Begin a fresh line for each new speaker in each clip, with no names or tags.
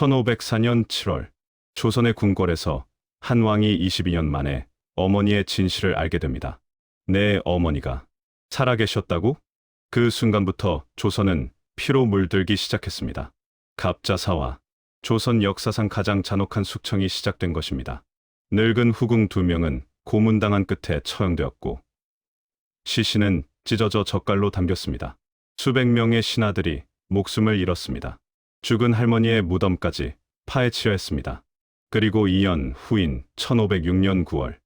1504년 7월 조선의 궁궐에서 한 왕이 22년 만에 어머니의 진실을 알게 됩니다. 내 어머니가 살아계셨다고? 그 순간부터 조선은 피로 물들기 시작했습니다. 갑자사와 조선 역사상 가장 잔혹한 숙청이 시작된 것입니다. 늙은 후궁 두 명은 고문당한 끝에 처형되었고 시신은 찢어져 젓갈로 담겼습니다. 수백 명의 신하들이 목숨을 잃었습니다. 죽은 할머니의 무덤까지 파헤치려 했습니다. 그리고 2년 후인 1506년 9월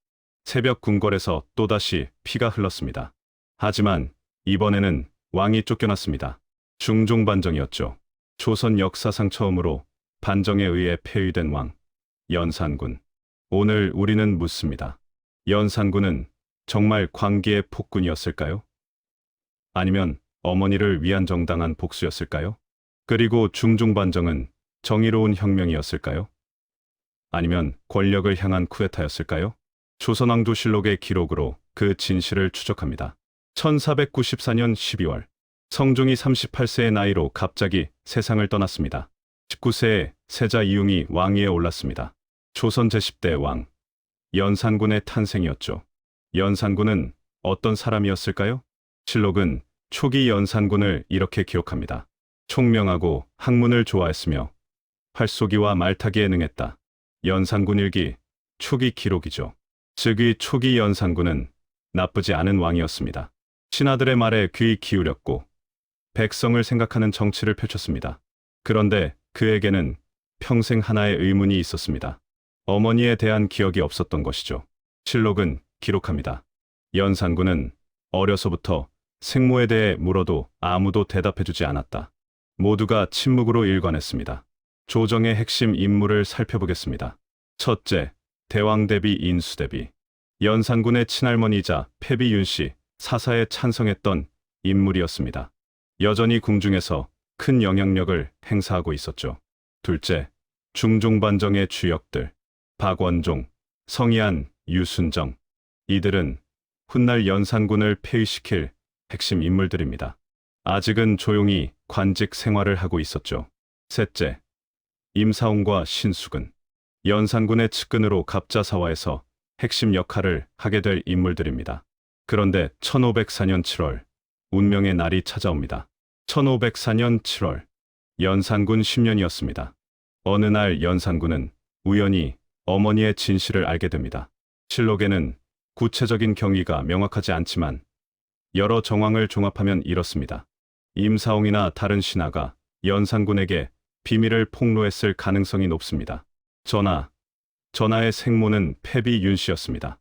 새벽 궁궐에서 또다시 피가 흘렀습니다. 하지만 이번에는 왕이 쫓겨났습니다. 중종 반정이었죠. 조선 역사상 처음으로 반정에 의해 폐위된 왕 연산군. 오늘 우리는 묻습니다. 연산군은 정말 광기의 폭군이었을까요? 아니면 어머니를 위한 정당한 복수였을까요? 그리고 중종반정은 정의로운 혁명이었을까요? 아니면 권력을 향한 쿠데타였을까요? 조선왕조실록의 기록으로 그 진실을 추적합니다. 1494년 12월 성종이 38세의 나이로 갑자기 세상을 떠났습니다. 19세에 세자 이웅이 왕위에 올랐습니다. 조선 제10대 왕 연산군의 탄생이었죠. 연산군은 어떤 사람이었을까요? 실록은 초기 연산군을 이렇게 기록합니다. 총명하고 학문을 좋아했으며 활쏘기와 말타기에 능했다. 연산군 일기 초기 기록이죠. 즉위 초기 연산군은 나쁘지 않은 왕이었습니다. 신하들의 말에 귀 기울였고 백성을 생각하는 정치를 펼쳤습니다. 그런데 그에게는 평생 하나의 의문이 있었습니다. 어머니에 대한 기억이 없었던 것이죠. 실록은 기록합니다. 연산군은 어려서부터 생모에 대해 물어도 아무도 대답해주지 않았다. 모두가 침묵으로 일관했습니다. 조정의 핵심 인물을 살펴보겠습니다. 첫째, 대왕 대비 인수 대비. 연산군의 친할머니이자 패비 윤 씨 사사에 찬성했던 인물이었습니다. 여전히 궁중에서 큰 영향력을 행사하고 있었죠. 둘째, 중종반정의 주역들. 박원종, 성희안, 유순정. 이들은 훗날 연산군을 폐위시킬 핵심 인물들입니다. 아직은 조용히 관직 생활을 하고 있었죠. 셋째, 임사홍과 신숙은 연산군의 측근으로 갑자사화에서 핵심 역할을 하게 될 인물들입니다. 그런데 1504년 7월 운명의 날이 찾아옵니다. 1504년 7월 연산군 10년이었습니다. 어느 날 연산군은 우연히 어머니의 진실을 알게 됩니다. 실록에는 구체적인 경위가 명확하지 않지만 여러 정황을 종합하면 이렇습니다. 임사홍이나 다른 신하가 연산군에게 비밀을 폭로했을 가능성이 높습니다. 전하, 전하의 생모는 패비 윤 씨였습니다.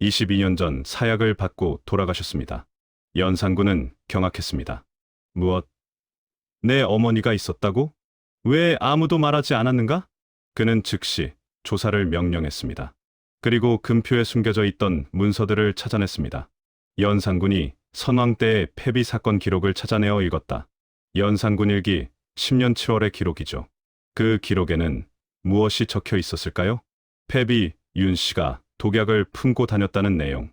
22년 전 사약을 받고 돌아가셨습니다. 연산군은 경악했습니다. 무엇? 내 어머니가 있었다고? 왜 아무도 말하지 않았는가? 그는 즉시 조사를 명령했습니다. 그리고 금표에 숨겨져 있던 문서들을 찾아냈습니다. 연산군이 선왕 때의 폐비 사건 기록을 찾아내어 읽었다. 연산군 일기 10년 7월의 기록이죠. 그 기록에는 무엇이 적혀 있었을까요? 폐비 윤 씨가 독약을 품고 다녔다는 내용,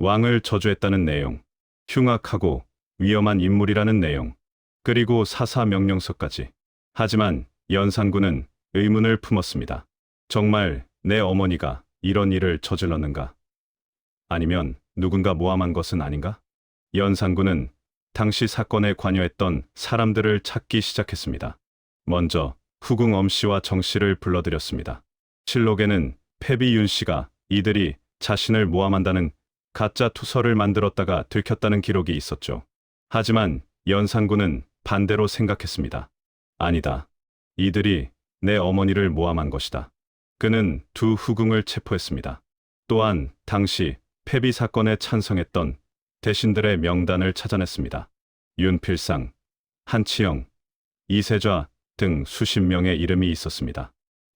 왕을 저주했다는 내용, 흉악하고 위험한 인물이라는 내용, 그리고 사사 명령서까지. 하지만 연산군은 의문을 품었습니다. 정말 내 어머니가 이런 일을 저질렀는가? 아니면 누군가 모함한 것은 아닌가? 연산군은 당시 사건에 관여했던 사람들을 찾기 시작했습니다. 먼저 후궁 엄씨와 정씨를 불러들였습니다. 실록에는 패비윤 씨가 이들이 자신을 모함한다는 가짜 투서를 만들었다가 들켰다는 기록이 있었죠. 하지만 연산군은 반대로 생각했습니다. 아니다. 이들이 내 어머니를 모함한 것이다. 그는 두 후궁을 체포했습니다. 또한 당시 폐비 사건에 찬성했던 대신들의 명단을 찾아냈습니다. 윤필상, 한치영, 이세좌 등 수십 명의 이름이 있었습니다.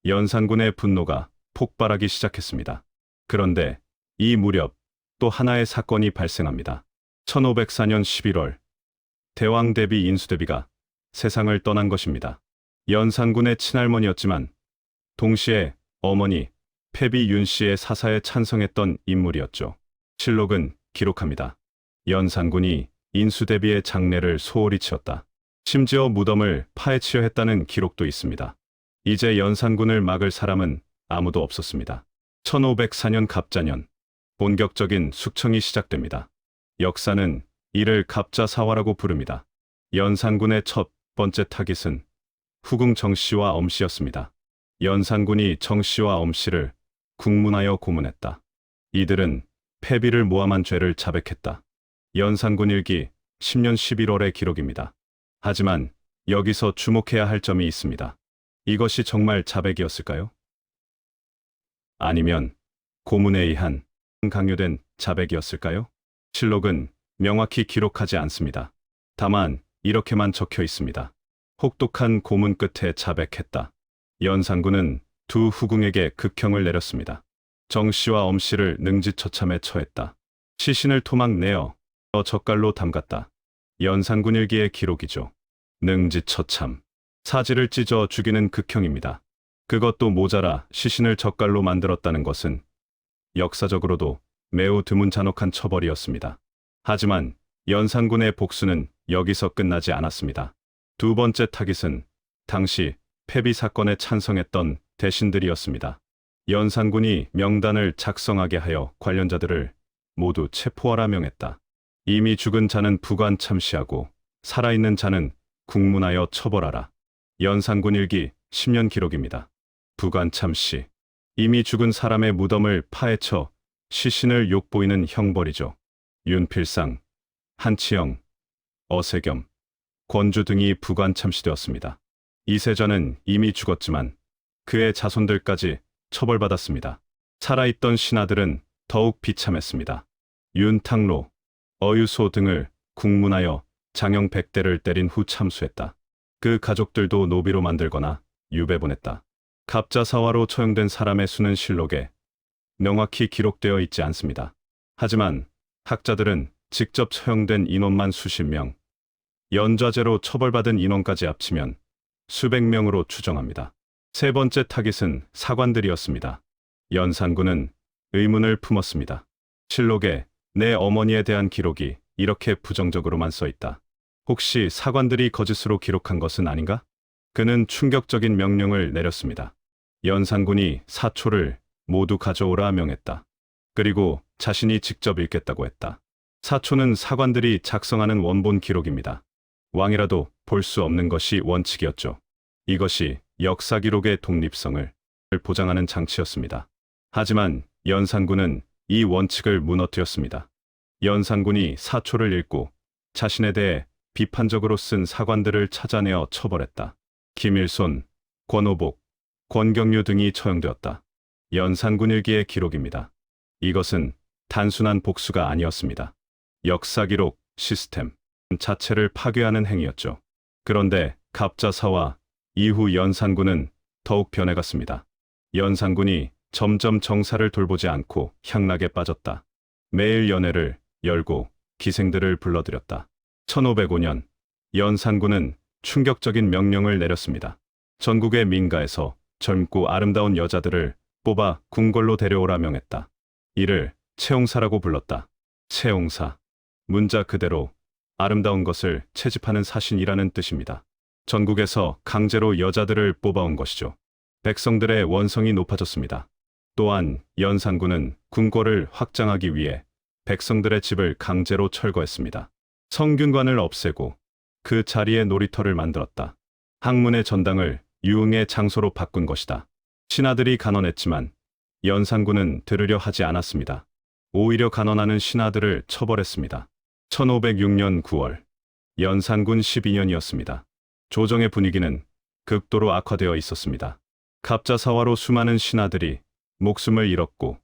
연산군의 분노가 폭발하기 시작했습니다. 그런데 이 무렵 또 하나의 사건이 발생합니다. 1504년 11월 대왕 대비 인수대비가 세상을 떠난 것입니다. 연산군의 친할머니였지만 동시에 어머니 패비 윤 씨의 사사에 찬성했던 인물이었죠. 실록은 기록합니다. 연산군이 인수대비의 장례를 소홀히 치렀다. 심지어 무덤을 파헤치려 했다는 기록도 있습니다. 이제 연산군을 막을 사람은 아무도 없었습니다. 1504년 갑자년 본격적인 숙청이 시작됩니다. 역사는 이를 갑자사화라고 부릅니다. 연산군의 첫 번째 타깃은 후궁 정씨와 엄씨였습니다. 연산군이 정씨와 엄씨를 국문하여 고문했다. 이들은 패비를 모함한 죄를 자백했다. 연산군 일기 10년 11월의 기록입니다. 하지만 여기서 주목해야 할 점이 있습니다. 이것이 정말 자백이었을까요? 아니면 고문에 의한 강요된 자백이었을까요? 실록은 명확히 기록하지 않습니다. 다만 이렇게만 적혀 있습니다. 혹독한 고문 끝에 자백했다. 연산군은 두 후궁에게 극형을 내렸습니다. 정 씨와 엄 씨를 능지처참에 처했다. 시신을 토막 내어 젓갈로 담갔다. 연산군 일기의 기록이죠. 능지처참. 사지를 찢어 죽이는 극형입니다. 그것도 모자라 시신을 젓갈로 만들었다는 것은 역사적으로도 매우 드문 잔혹한 처벌이었습니다. 하지만 연산군의 복수는 여기서 끝나지 않았습니다. 두 번째 타깃은 당시 폐비 사건에 찬성했던 대신들이었습니다. 연산군이 명단을 작성하게 하여 관련자들을 모두 체포하라 명했다. 이미 죽은 자는 부관 참시하고 살아있는 자는 국문하여 처벌하라. 연산군 일기 10년 기록입니다. 부관 참시. 이미 죽은 사람의 무덤을 파헤쳐 시신을 욕보이는 형벌이죠. 윤필상, 한치영, 어세겸, 권주 등이 부관 참시되었습니다. 이세전은 이미 죽었지만 그의 자손들까지 처벌받았습니다. 살아있던 신하들은 더욱 비참했습니다. 윤탕로, 어유소 등을 국문하여 장형 백대를 때린 후 참수했다. 그 가족들도 노비로 만들거나 유배 보냈다. 갑자사화로 처형된 사람의 수는 실록에 명확히 기록되어 있지 않습니다. 하지만 학자들은 직접 처형된 인원만 수십 명, 연좌제로 처벌받은 인원까지 합치면 수백 명으로 추정합니다. 세 번째 타깃은 사관들이었습니다. 연산군은 의문을 품었습니다. 실록에 내 어머니에 대한 기록이 이렇게 부정적으로만 써 있다. 혹시 사관들이 거짓으로 기록한 것은 아닌가? 그는 충격적인 명령을 내렸습니다. 연산군이 사초를 모두 가져오라 명했다. 그리고 자신이 직접 읽겠다고 했다. 사초는 사관들이 작성하는 원본 기록입니다. 왕이라도 볼 수 없는 것이 원칙이었죠. 이것이 역사 기록의 독립성을 보장하는 장치였습니다. 하지만 연산군은 이 원칙을 무너뜨렸습니다. 연산군이 사초를 읽고 자신에 대해 비판적으로 쓴 사관들을 찾아내어 처벌했다. 김일손, 권오복, 권경류 등이 처형되었다. 연산군 일기의 기록입니다. 이것은 단순한 복수가 아니었습니다. 역사 기록, 시스템 자체를 파괴하는 행위였죠. 그런데 갑자사와 이후 연산군은 더욱 변해갔습니다. 연산군이 점점 정사를 돌보지 않고 향락에 빠졌다. 매일 연회를 열고 기생들을 불러들였다. 1505년 연산군은 충격적인 명령을 내렸습니다. 전국의 민가에서 젊고 아름다운 여자들을 뽑아 궁궐로 데려오라 명했다. 이를 채용사라고 불렀다. 채용사. 문자 그대로 아름다운 것을 채집하는 사신이라는 뜻입니다. 전국에서 강제로 여자들을 뽑아온 것이죠. 백성들의 원성이 높아졌습니다. 또한 연산군은 궁궐을 확장하기 위해 백성들의 집을 강제로 철거했습니다. 성균관을 없애고 그 자리에 놀이터를 만들었다. 학문의 전당을 유흥의 장소로 바꾼 것이다. 신하들이 간언했지만 연산군은 들으려 하지 않았습니다. 오히려 간언하는 신하들을 처벌했습니다. 1506년 9월 연산군 12년이었습니다. 조정의 분위기는 극도로 악화되어 있었습니다. 갑자사화로 수많은 신하들이 목숨을 잃었고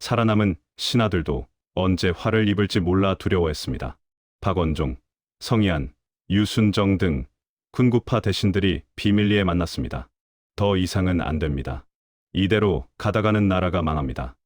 살아남은 신하들도 언제 화를 입을지 몰라 두려워했습니다. 박원종, 성희안, 유순정 등 군구파 대신들이 비밀리에 만났습니다. 더 이상은 안 됩니다. 이대로 가다가는 나라가 망합니다.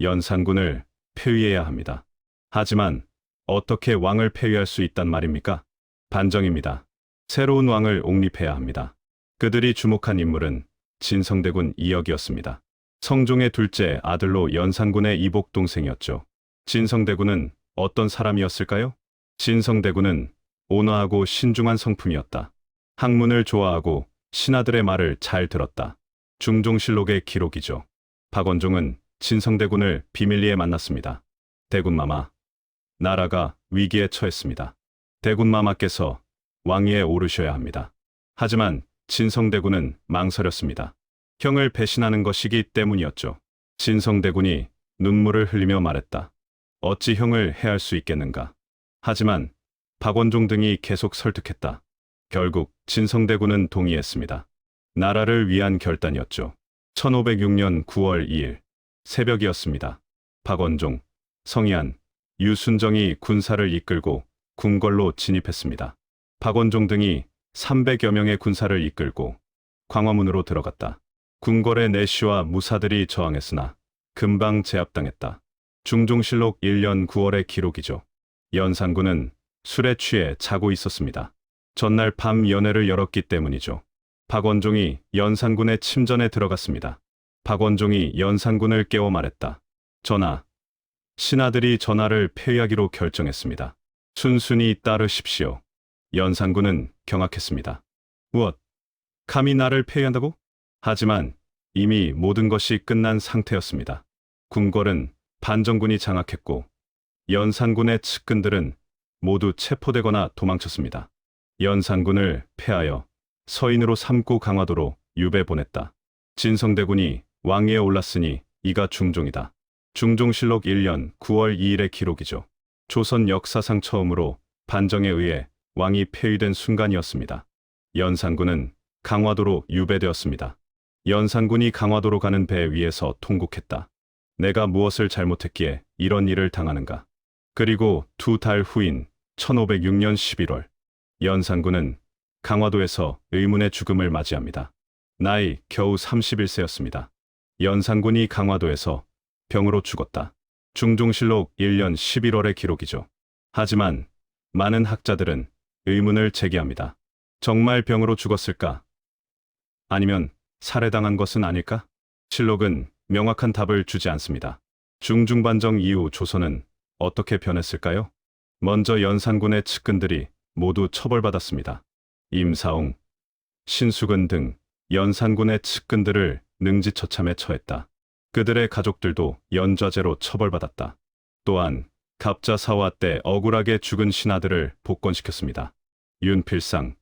연산군을 폐위해야 합니다. 하지만 어떻게 왕을 폐위할 수 있단 말입니까? 반정입니다. 새로운 왕을 옹립해야 합니다. 그들이 주목한 인물은 진성대군 이역이었습니다. 성종의 둘째 아들로 연산군의 이복 동생이었죠. 진성대군은 어떤 사람이었을까요? 진성대군은 온화하고 신중한 성품이었다. 학문을 좋아하고 신하들의 말을 잘 들었다. 중종실록의 기록이죠. 박원종은 진성대군을 비밀리에 만났습니다. 대군마마, 나라가 위기에 처했습니다. 대군마마께서 왕위에 오르셔야 합니다. 하지만 진성대군은 망설였습니다. 형을 배신하는 것이기 때문이었죠. 진성대군이 눈물을 흘리며 말했다. 어찌 형을 해할 수 있겠는가. 하지만 박원종 등이 계속 설득했다. 결국 진성대군은 동의했습니다. 나라를 위한 결단이었죠. 1506년 9월 2일 새벽이었습니다. 박원종, 성희안, 유순정이 군사를 이끌고 궁궐로 진입했습니다. 박원종 등이 300여 명의 군사를 이끌고 광화문으로 들어갔다. 궁궐의 내시와 무사들이 저항했으나 금방 제압당했다. 중종실록 1년 9월의 기록이죠. 연산군은 술에 취해 자고 있었습니다. 전날 밤 연회를 열었기 때문이죠. 박원종이 연산군의 침전에 들어갔습니다. 박원종이 연산군을 깨워 말했다. 전하, 신하들이 전하를 폐위하기로 결정했습니다. 순순히 따르십시오. 연산군은 경악했습니다. 무엇? 감히 나를 폐위한다고? 하지만 이미 모든 것이 끝난 상태였습니다. 궁궐은 반정군이 장악했고 연산군의 측근들은 모두 체포되거나 도망쳤습니다. 연산군을 패하여 서인으로 삼고 강화도로 유배 보냈다. 진성대군이 왕위에 올랐으니 이가 중종이다. 중종실록 1년 9월 2일의 기록이죠. 조선 역사상 처음으로 반정에 의해 왕이 폐위된 순간이었습니다. 연산군은 강화도로 유배되었습니다. 연산군이 강화도로 가는 배 위에서 통곡했다. 내가 무엇을 잘못했기에 이런 일을 당하는가. 그리고 두 달 후인 1506년 11월, 연산군은 강화도에서 의문의 죽음을 맞이합니다. 나이 겨우 31세였습니다. 연산군이 강화도에서 병으로 죽었다. 중종실록 1년 11월의 기록이죠. 하지만 많은 학자들은 의문을 제기합니다. 정말 병으로 죽었을까? 아니면 살해당한 것은 아닐까? 실록은 명확한 답을 주지 않습니다. 중중반정 이후 조선은 어떻게 변했을까요? 먼저 연산군의 측근들이 모두 처벌받았습니다. 임사옹, 신수근 등 연산군의 측근들을 능지처참에 처했다. 그들의 가족들도 연좌제로 처벌받았다. 또한 갑자사화 때 억울하게 죽은 신하들을 복권시켰습니다. 윤필상,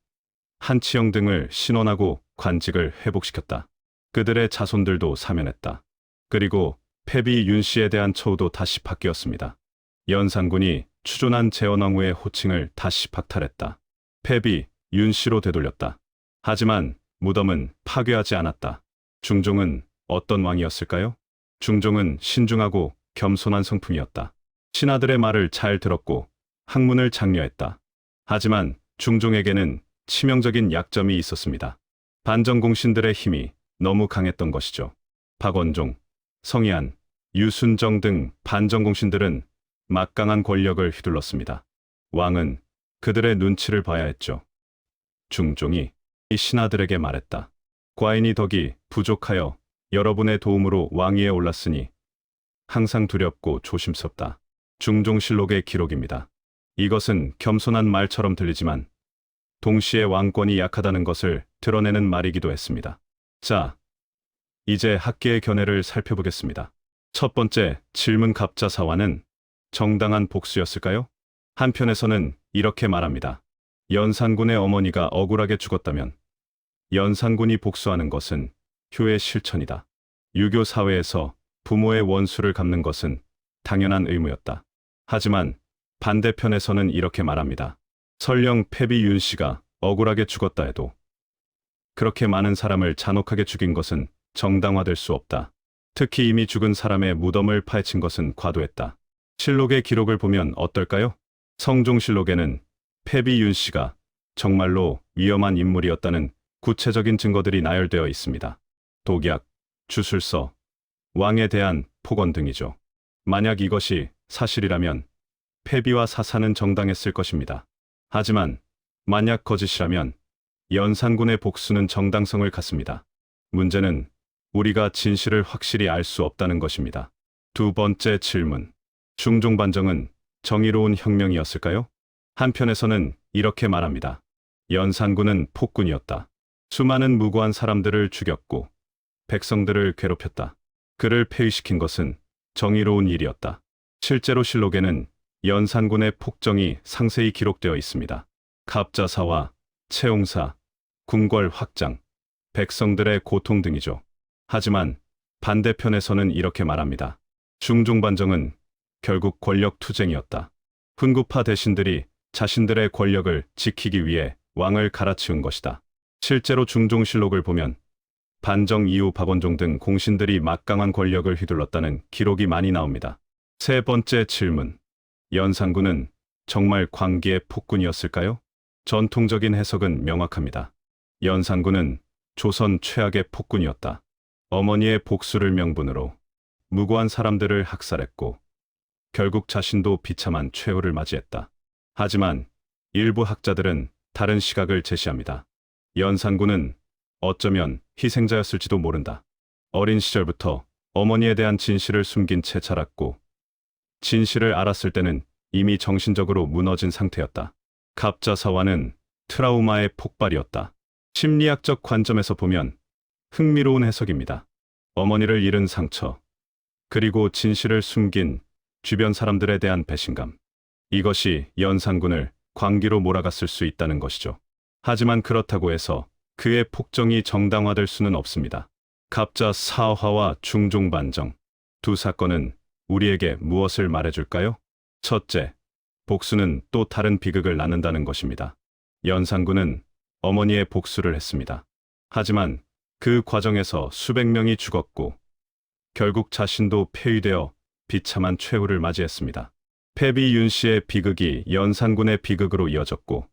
한치영 등을 신원하고 관직을 회복시켰다. 그들의 자손들도 사면했다. 그리고 패비 윤 씨에 대한 처우도 다시 바뀌었습니다. 연산군이 추존한 재원왕후의 호칭을 다시 박탈했다. 패비 윤 씨로 되돌렸다. 하지만 무덤은 파괴하지 않았다. 중종은 어떤 왕이었을까요? 중종은 신중하고 겸손한 성품이었다. 신하들의 말을 잘 들었고 학문을 장려했다. 하지만 중종에게는 치명적인 약점이 있었습니다. 반정공신들의 힘이 너무 강했던 것이죠. 박원종, 성희안, 유순정 등 반정공신들은 막강한 권력을 휘둘렀습니다. 왕은 그들의 눈치를 봐야 했죠. 중종이 이 신하들에게 말했다. 과인이 덕이 부족하여 여러분의 도움으로 왕위에 올랐으니 항상 두렵고 조심스럽다. 중종실록의 기록입니다. 이것은 겸손한 말처럼 들리지만 동시에 왕권이 약하다는 것을 드러내는 말이기도 했습니다. 자, 이제 학계의 견해를 살펴보겠습니다. 첫 번째 질문 갑자 사화는 정당한 복수였을까요? 한편에서는 이렇게 말합니다. 연산군의 어머니가 억울하게 죽었다면 연산군이 복수하는 것은 효의 실천이다. 유교 사회에서 부모의 원수를 갚는 것은 당연한 의무였다. 하지만 반대편에서는 이렇게 말합니다. 설령 패비 윤 씨가 억울하게 죽었다 해도 그렇게 많은 사람을 잔혹하게 죽인 것은 정당화될 수 없다. 특히 이미 죽은 사람의 무덤을 파헤친 것은 과도했다. 실록의 기록을 보면 어떨까요? 성종실록에는 패비 윤 씨가 정말로 위험한 인물이었다는 구체적인 증거들이 나열되어 있습니다. 독약, 주술서, 왕에 대한 폭언 등이죠. 만약 이것이 사실이라면 패비와 사사는 정당했을 것입니다. 하지만 만약 거짓이라면 연산군의 복수는 정당성을 갖습니다. 문제는 우리가 진실을 확실히 알 수 없다는 것입니다. 두 번째 질문. 중종 반정은 정의로운 혁명이었을까요? 한편에서는 이렇게 말합니다. 연산군은 폭군이었다. 수많은 무고한 사람들을 죽였고 백성들을 괴롭혔다. 그를 폐위시킨 것은 정의로운 일이었다. 실제로 실록에는 연산군의 폭정이 상세히 기록되어 있습니다. 갑자사와 채용사, 궁궐 확장, 백성들의 고통 등이죠. 하지만 반대편에서는 이렇게 말합니다. 중종반정은 결국 권력 투쟁이었다. 훈구파 대신들이 자신들의 권력을 지키기 위해 왕을 갈아치운 것이다. 실제로 중종실록을 보면 반정 이후 박원종 등 공신들이 막강한 권력을 휘둘렀다는 기록이 많이 나옵니다. 세 번째 질문. 연산군은 정말 광기의 폭군이었을까요? 전통적인 해석은 명확합니다. 연산군은 조선 최악의 폭군이었다. 어머니의 복수를 명분으로 무고한 사람들을 학살했고 결국 자신도 비참한 최후를 맞이했다. 하지만 일부 학자들은 다른 시각을 제시합니다. 연산군은 어쩌면 희생자였을지도 모른다. 어린 시절부터 어머니에 대한 진실을 숨긴 채 자랐고 진실을 알았을 때는 이미 정신적으로 무너진 상태였다. 갑자사화는 트라우마의 폭발이었다. 심리학적 관점에서 보면 흥미로운 해석입니다. 어머니를 잃은 상처, 그리고 진실을 숨긴 주변 사람들에 대한 배신감. 이것이 연산군을 광기로 몰아갔을 수 있다는 것이죠. 하지만 그렇다고 해서 그의 폭정이 정당화될 수는 없습니다. 갑자 사화와 중종 반정 두 사건은 우리에게 무엇을 말해줄까요? 첫째, 복수는 또 다른 비극을 낳는다는 것입니다. 연산군은 어머니의 복수를 했습니다. 하지만 그 과정에서 수백 명이 죽었고 결국 자신도 폐위되어 비참한 최후를 맞이했습니다. 패비 윤 씨의 비극이 연산군의 비극으로 이어졌고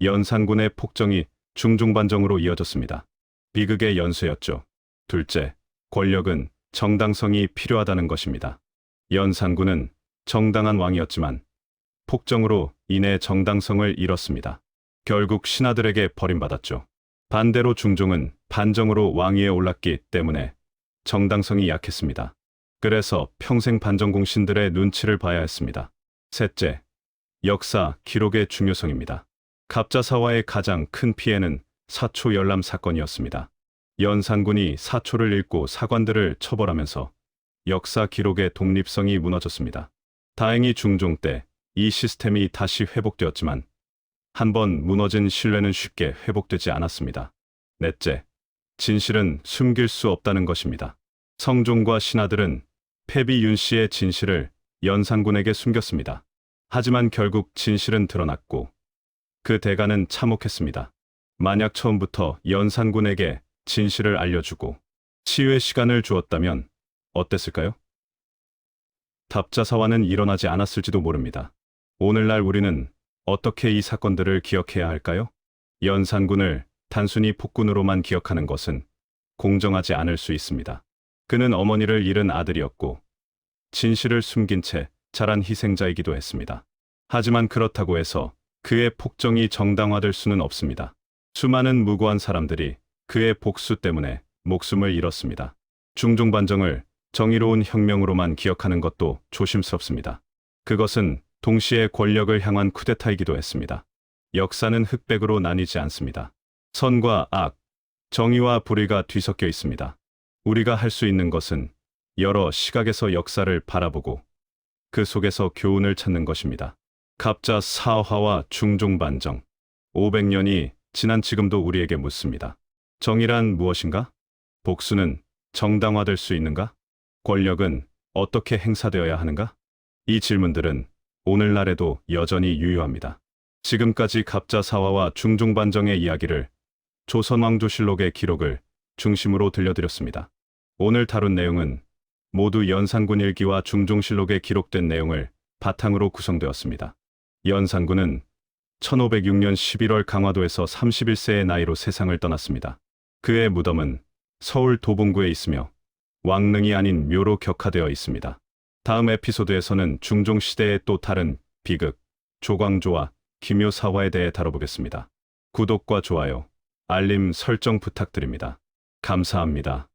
연산군의 폭정이 중종반정으로 이어졌습니다. 비극의 연쇄였죠. 둘째, 권력은 정당성이 필요하다는 것입니다. 연산군은 정당한 왕이었지만 폭정으로 인해 정당성을 잃었습니다. 결국 신하들에게 버림받았죠. 반대로 중종은 반정으로 왕위에 올랐기 때문에 정당성이 약했습니다. 그래서 평생 반정공신들의 눈치를 봐야 했습니다. 셋째, 역사 기록의 중요성입니다. 갑자사화의 가장 큰 피해는 사초 열람 사건이었습니다. 연산군이 사초를 읽고 사관들을 처벌하면서 역사 기록의 독립성이 무너졌습니다. 다행히 중종 때 이 시스템이 다시 회복되었지만 한 번 무너진 신뢰는 쉽게 회복되지 않았습니다. 넷째, 진실은 숨길 수 없다는 것입니다. 성종과 신하들은 패비 윤 씨의 진실을 연산군에게 숨겼습니다. 하지만 결국 진실은 드러났고 그 대가는 참혹했습니다. 만약 처음부터 연산군에게 진실을 알려주고 치유의 시간을 주었다면 어땠을까요? 답자사화는 일어나지 않았을지도 모릅니다. 오늘날 우리는 어떻게 이 사건들을 기억해야 할까요? 연산군을 단순히 폭군으로만 기억하는 것은 공정하지 않을 수 있습니다. 그는 어머니를 잃은 아들이었고 진실을 숨긴 채 자란 희생자이기도 했습니다. 하지만 그렇다고 해서 그의 폭정이 정당화될 수는 없습니다. 수많은 무고한 사람들이 그의 복수 때문에 목숨을 잃었습니다. 중종반정을 정의로운 혁명으로만 기억하는 것도 조심스럽습니다. 그것은 동시에 권력을 향한 쿠데타이기도 했습니다. 역사는 흑백으로 나뉘지 않습니다. 선과 악, 정의와 불의가 뒤섞여 있습니다. 우리가 할 수 있는 것은 여러 시각에서 역사를 바라보고 그 속에서 교훈을 찾는 것입니다. 갑자 사화와 중종반정 500년이 지난 지금도 우리에게 묻습니다. 정의란 무엇인가? 복수는 정당화될 수 있는가? 권력은 어떻게 행사되어야 하는가? 이 질문들은 오늘날에도 여전히 유효합니다. 지금까지 갑자사화와 중종반정의 이야기를 조선왕조실록의 기록을 중심으로 들려드렸습니다. 오늘 다룬 내용은 모두 연산군 일기와 중종실록에 기록된 내용을 바탕으로 구성되었습니다. 연산군은 1506년 11월 강화도에서 31세의 나이로 세상을 떠났습니다. 그의 무덤은 서울 도봉구에 있으며 왕릉이 아닌 묘로 격화되어 있습니다. 다음 에피소드에서는 중종시대의 또 다른 비극, 조광조와 기묘사화에 대해 다뤄보겠습니다. 구독과 좋아요, 알림 설정 부탁드립니다. 감사합니다.